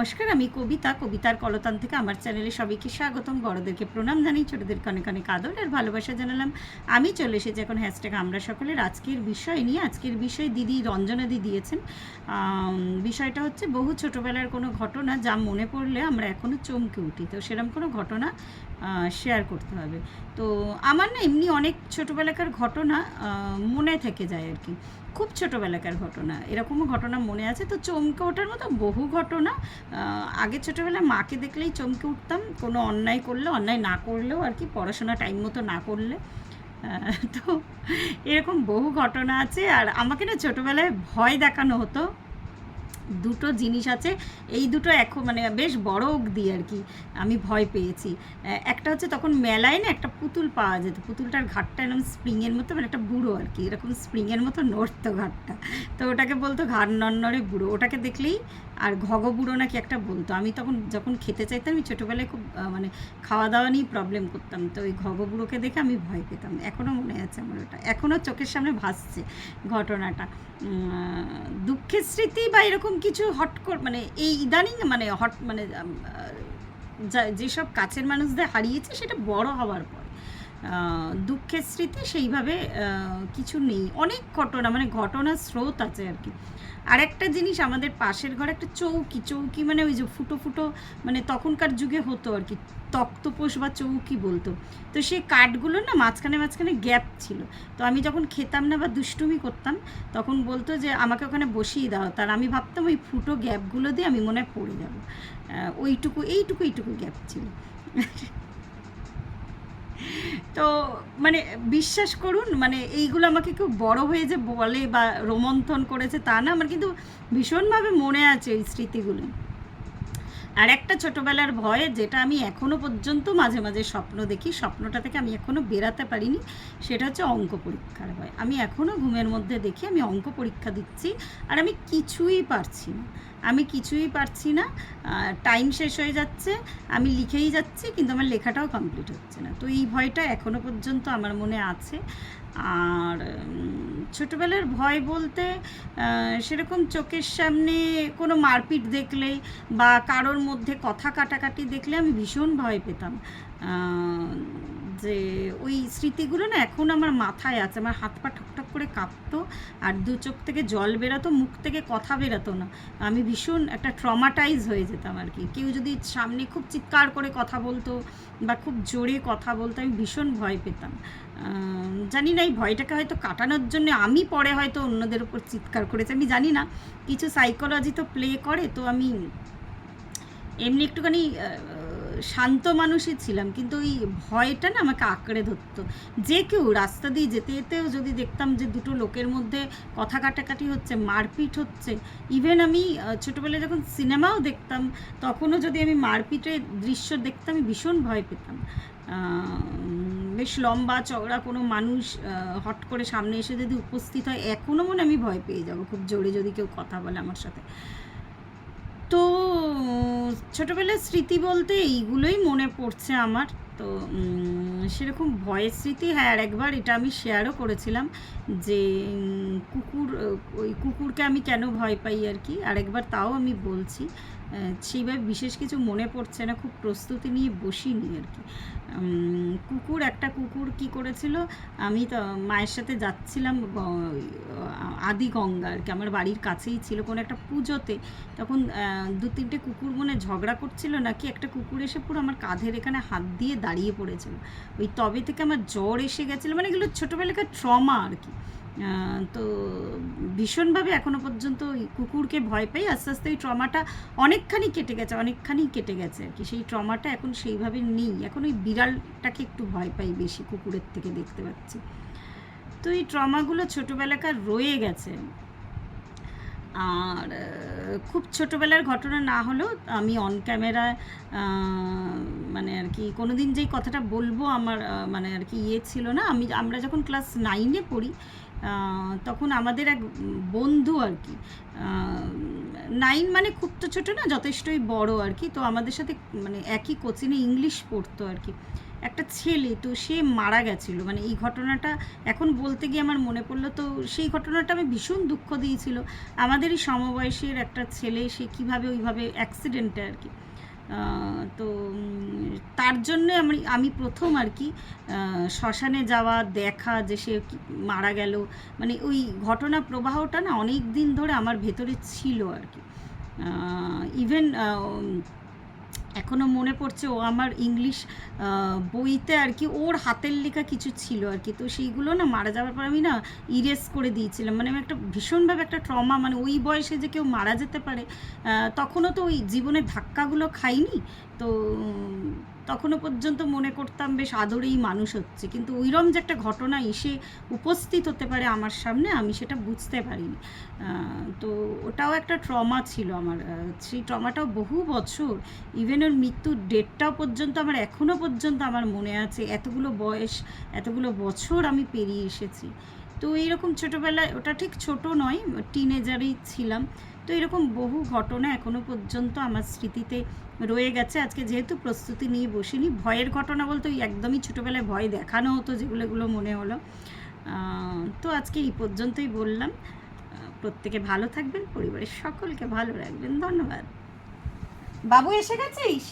নমস্কার, আমি কবিতা। কবিতার কলতান থেকে আমার চ্যানেলে সবাইকে স্বাগতম। বড়দেরকে প্রণাম জানাই ছোটোদেরকে অনেক অনেক আদর আর ভালোবাসা জানালাম। আমি চলে এসেছি এখন হ্যাশট্যাগ আমরা সকলের আজকের বিষয় নিয়ে। আজকের বিষয় দিদি রঞ্জনাদি দিয়েছেন। বিষয়টা হচ্ছে বহু ছোটোবেলার কোনো ঘটনা যা মনে পড়লে আমরা এখনও চমকে উঠি। তো সেরকম কোনো ঘটনা শেয়ার করতে হবে। তো আমার না এমনি অনেক ছোটোবেলাকার ঘটনা মনে থেকে যায় আর কি। খুব ছোটোবেলাকার ঘটনা। এরকমও ঘটনা মনে আছে। তো চমকে ওঠার মতো বহু ঘটনা আগে ছোটোবেলায় মাকে দেখলেই চমকে উঠতাম। কোনো অন্যায় করলে অন্যায় না করলেও আর কি, পড়াশোনা টাইম মতো না করলে। তো এরকম বহু ঘটনা আছে। আর আমাকে না ছোটোবেলায় ভয় দেখানো হতো। দুটো জিনিস আছে। এই দুটো এখন মানে বেশ বড় অবধি আর কি আমি ভয় পেয়েছি। একটা হচ্ছে তখন মেলায় না একটা পুতুল পাওয়া যেত। পুতুলটার ঘাটটা এরকম স্প্রিংয়ের মতো মানে একটা বুড়ো আর কি, এরকম স্প্রিংয়ের মতো নড়তো ঘাটটা। তো ওটাকে বলতো ঘাট নড়নড়ে বুড়ো। ওটাকে দেখলেই আর ঘগ বুড়ো নাকি একটা বলতো। আমি তখন যখন খেতে চাইতাম, আমি ছোটোবেলায় খুব মানে খাওয়া দাওয়া নিয়ে প্রবলেম করতাম। তো ওই ঘগ বুড়োকে দেখে আমি ভয় পেতাম। এখনও মনে আছে আমার ওটা। এখনও চোখের সামনে ভাসছে ঘটনাটা। দুঃখের স্মৃতি বা এরকম কিছু হট কর মানে এই ইদানিং মানে হট মানে যেসব কাছের মানুষদের হারিয়েছে, সেটা বড় হওয়ার পর। দুঃখের স্মৃতি সেইভাবে কিছু নেই। অনেক ঘটনা মানে ঘটনার স্রোত আছে আর কি। আর একটা জিনিস, আমাদের পাশের ঘরে একটা চৌকি চৌকি মানে ওই যে ফুটো ফুটো মানে তখনকার যুগে হতো আর কি, তক্তপোষ বা চৌকি বলতো। তো সেই কাঠগুলো না মাঝখানে মাঝখানে গ্যাপ ছিল। তো আমি যখন খেতাম না বা দুষ্টুমি করতাম, তখন বলতো যে, আমাকে ওখানে বসিয়ে দাও। তার আমি ভাবতাম ওই ফুটো গ্যাপগুলো দিয়ে আমি মনে হয় পড়ে যাব। ওইটুকু, এইটুকু এইটুকু গ্যাপ ছিল। তো মানে বিশ্বাস করুন মানে এইগুলো আমাকে কেউ বড় হয়ে যে বলে বা রোমন্থন করেছে তা না, আমার কিন্তু ভীষণভাবে মনে আছে এই স্মৃতিগুলো। আর একটা ছোটোবেলার ভয়, যেটা আমি এখনও পর্যন্ত মাঝে মাঝে স্বপ্ন দেখি, স্বপ্নটা থেকে আমি এখনও বেরাতে পারিনি, সেটা হচ্ছে অঙ্ক পরীক্ষার ভয়। আমি এখনও ঘুমের মধ্যে দেখি, আমি অঙ্ক পরীক্ষা দিচ্ছি, আর আমি কিছুই পারছি না। আমি কিছুই পারছি না টাইম শেষ হয়ে যাচ্ছে, আমি লিখেই যাচ্ছি, কিন্তু আমার লেখাটাও কমপ্লিট হচ্ছে না। তো এই ভয়টা এখনও পর্যন্ত আমার মনে আছে। আর ছোটোবেলার ভয় বলতে সেরকম চোখের সামনে কোনো মারপিট দেখলে বা কারোর মধ্যে কথা কাটাকাটি দেখলে আমি ভীষণ ভয় পেতাম। যে ওই স্মৃতিগুলো না এখন আমার মাথায় আছে। আমার হাত পা ঠকঠক করে কাঁপতো আর দু চোখ থেকে জল বেরাতো, মুখ থেকে কথা বেরাতো না। আমি ভীষণ একটা ট্রমাটাইজ হয়ে যেতাম আর কি। কেউ যদি সামনে খুব চিৎকার করে কথা বলতো বা খুব জোরে কথা বলতো, আমি ভীষণ ভয় পেতাম। জানি না এই ভয়টাকে হয়তো কাটানোর জন্য আমি পরে হয়তো অন্যদের উপর চিৎকার করেছি, আমি জানি না। কিছু সাইকোলজি তো প্লে করে, তো আমি এমনি একটুখানি শান্ত মানুষই ছিলাম, কিন্তু ওই ভয়টা না আমাকে আঁকড়ে ধরতো। যে কেউ রাস্তা দিয়ে যেতে যেতেও যদি দেখতাম যে দুটো লোকের মধ্যে কথা কাটাকাটি হচ্ছে, মারপিট হচ্ছে ইভেন আমি ছোটোবেলায় যখন সিনেমাও দেখতাম, তখনও যদি আমি মারপিটের দৃশ্য দেখতাম, আমি ভীষণ ভয় পেতাম। বেশ লম্বা চওড়া কোনো মানুষ হট করে সামনে এসে যদি উপস্থিত হয় এখনও মনে আমি ভয় পেয়ে যাব, খুব জোরে যদি কেউ কথা বলে আমার সাথে। তো ছোটোবেলার স্মৃতি বলতে এইগুলোই মনে পড়ছে আমার। তো সেরকম ভয়ের স্মৃতি হ্যাঁ আর একবার এটা আমি শেয়ারও করেছিলাম যে কুকুর, ওই কুকুরকে আমি কেন ভয় পাই আর কি আরেকবার তাও আমি বলছি সেইভাবে বিশেষ কিছু মনে পড়ছে না, খুব প্রস্তুতি নিয়ে বসিনি আর কি। কুকুর, একটা কুকুর কি করেছিল, আমি তো মায়ের সাথে যাচ্ছিলাম আদি গঙ্গা আর কি, আমার বাড়ির কাছেই ছিল কোনো একটা পুজোতে, তখন দু তিনটে কুকুর মনে ঝগড়া করছিল, নাকি একটা কুকুর এসে পুরো আমার কাঁধের এখানে হাত দিয়ে দাঁড়িয়ে পড়েছিল। ওই তবে থেকে আমার জ্বর এসে গেছিল মানে এগুলো ছোটোবেলাকার ট্রমা আর কি। তো ভীষণভাবে এখনও পর্যন্ত ওই কুকুরকে ভয় পাই। আস্তে আস্তে ওই ট্রমাটা অনেকখানি কেটে গেছে, অনেকখানি কেটে গেছে আর কি। সেই ট্রমাটা এখন সেইভাবে নেই। এখন ওই বিড়ালটাকে একটু ভয় পাই বেশি, কুকুরের থেকে দেখতে পাচ্ছি। তো এই ট্রমাগুলো ছোটোবেলাকার রয়ে গেছে। আর খুব ছোটোবেলার ঘটনা না হলেও আমি অন ক্যামেরা মানে আর কি কোনো দিন যেই কথাটা বলব আমার মানে আর কি ইয়ে ছিল না। আমি, আমরা যখন ক্লাস নাইনে পড়ি তখন আমাদের এক বন্ধু আর কি নাইন মানে খুব তো ছোটো না, যথেষ্টই বড় আর কি। তো আমাদের সাথে মানে একই কোচিনে ইংলিশ পড়তো আর কি। একটা ছেলে, তো সে মারা গেছিল। মানে এই ঘটনাটা এখন বলতে গিয়ে আমার মনে পড়ল, তো সেই ঘটনাটা আমি ভীষণ দুঃখ দিয়েছিল। আমাদেরই সমবয়সের একটা ছেলে, সে কীভাবে ওইভাবে অ্যাক্সিডেন্টে আর কি। তো তার জন্য আমি আমি প্রথম আর কি শ্মশানে যাওয়া, দেখা যে সে মারা গেল। মানে ওই ঘটনা প্রবাহটা না অনেক দিন ধরে আমার ভেতরে ছিল আর কি। ইভেন এখনও মনে পড়ছে ও আমার ইংলিশ বইতে আর কি ওর হাতের লেখা কিছু ছিল আর কি। তো সেইগুলো না মারা যাওয়ার পর আমি না ইরেজ করে দিয়েছিলাম। মানে আমি একটা ভীষণভাবে একটা ট্রমা মানে ওই বয়সে যে কেউ মারা যেতে পারে তখনও তো ওই জীবনের ধাক্কাগুলো খাইনি। তো তখনও পর্যন্ত মনে করতাম, বেশ আদরেই মানুষ হচ্ছে। কিন্তু ওইরম যে একটা ঘটনা এসে উপস্থিত হতে পারে আমার সামনে, আমি সেটা বুঝতে পারিনি। তো ওটাও একটা ট্রমা ছিল আমার। সেই ট্রমাটাও বহু বছর, ইভেন ওর মৃত্যুর ডেটটাও পর্যন্ত আমার, এখনও পর্যন্ত আমার মনে আছে, এতগুলো বয়স, এতগুলো বছর আমি পেরিয়ে এসেছি। তো এইরকম ছোটোবেলায়, ওটা ঠিক ছোট নয়, টিনেজারই ছিলাম। তো এরকম বহু ঘটনা এখনও পর্যন্ত আমার স্মৃতিতে রয়ে গেছে। আজকে যেহেতু প্রস্তুতি নিয়ে বসিনি, ভয়ের ঘটনা বলতে ওই একদমই ছোটোবেলায় ভয় দেখানো হতো যেগুলোগুলো মনে হলো। তো আজকে এই পর্যন্তই বললাম। প্রত্যেকে ভালো থাকবেন, পরিবারের সকলকে ভালো রাখবেন। ধন্যবাদ। বাবু, এসে গেছিস?